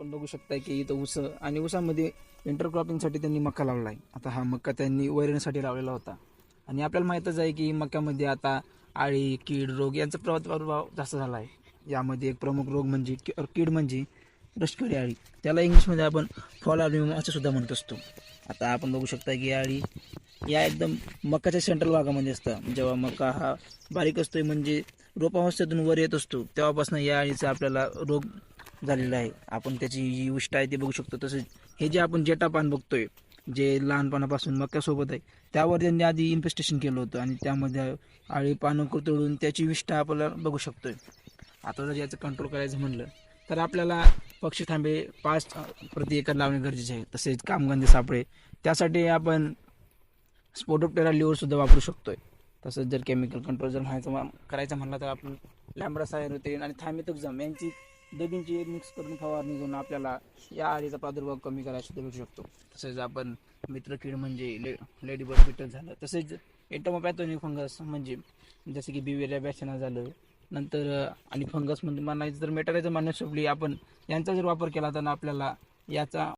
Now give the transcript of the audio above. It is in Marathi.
आपण बघू शकता की इथं ऊस आणि ऊसामध्ये इंटरक्रॉपिंगसाठी त्यांनी मका लावला आहे. आता हा मका त्यांनी वैरणीसाठी लावलेला होता. आणि आपल्याला माहीतच आहे की मक्यामध्ये आता आळी कीड रोग यांचा प्रादुर्भाव जास्त झाला आहे. यामध्ये एक प्रमुख रोग म्हणजे कि- कीड म्हणजे रसकिडी आळी. त्याला इंग्लिशमध्ये आपण फॉल आर्मिम असं सुद्धा म्हणत असतो. आता आपण बघू शकता की आळी या एकदम मकाच्या सेंट्रल भागामध्ये असतं. जेव्हा मका हा बारीक असतोय म्हणजे रोपावस्थेतून वर येत असतो तेव्हापासून या आळीचा आपल्याला रोग झालेलं आहे. आपण त्याची जी उष्ट आहे ती बघू शकतो. तसेच हे जे आपण जेटा पान बघतोय जे लहानपणापासून मक्यासोबत आहे त्यावर त्यांनी आधी इन्व्हेस्टेशन केलं होतं आणि त्यामध्ये आळी पानं कुतळून त्याची विष्ठा आपल्याला बघू शकतोय. आता जर याचं कंट्रोल करायचं म्हणलं तर आपल्याला पक्षी थांबे पाच प्रति एकर लावणे गरजेचे आहे. तसेच कामगंधे सापळे त्यासाठी आपण स्पोटोप्टेरा लिव्हर सुद्धा वापरू शकतोय. तसंच जर केमिकल कंट्रोल जर व्हायचं करायचं म्हणलं तर आपण लॅम्बडा होते आणि थायमेथोक्झम यांची दोघींची मिक्स करून फवारणी करून आपल्याला या आळीचा प्रादुर्भाव कमी करायला सुद्धा भेटू शकतो. तसेच आपण मित्रकीड म्हणजे ले लेडीबर्ड बिटल झालं तसेच एटोमोपॅथोनिक फंगस म्हणजे जसं की बिवेरिया बॅसेना झालं नंतर आणि फंगस म्हणजे म्हणायचं तर मेटारायचं मान्य सोडली आपण यांचा जर वापर केला तर आपल्याला याचा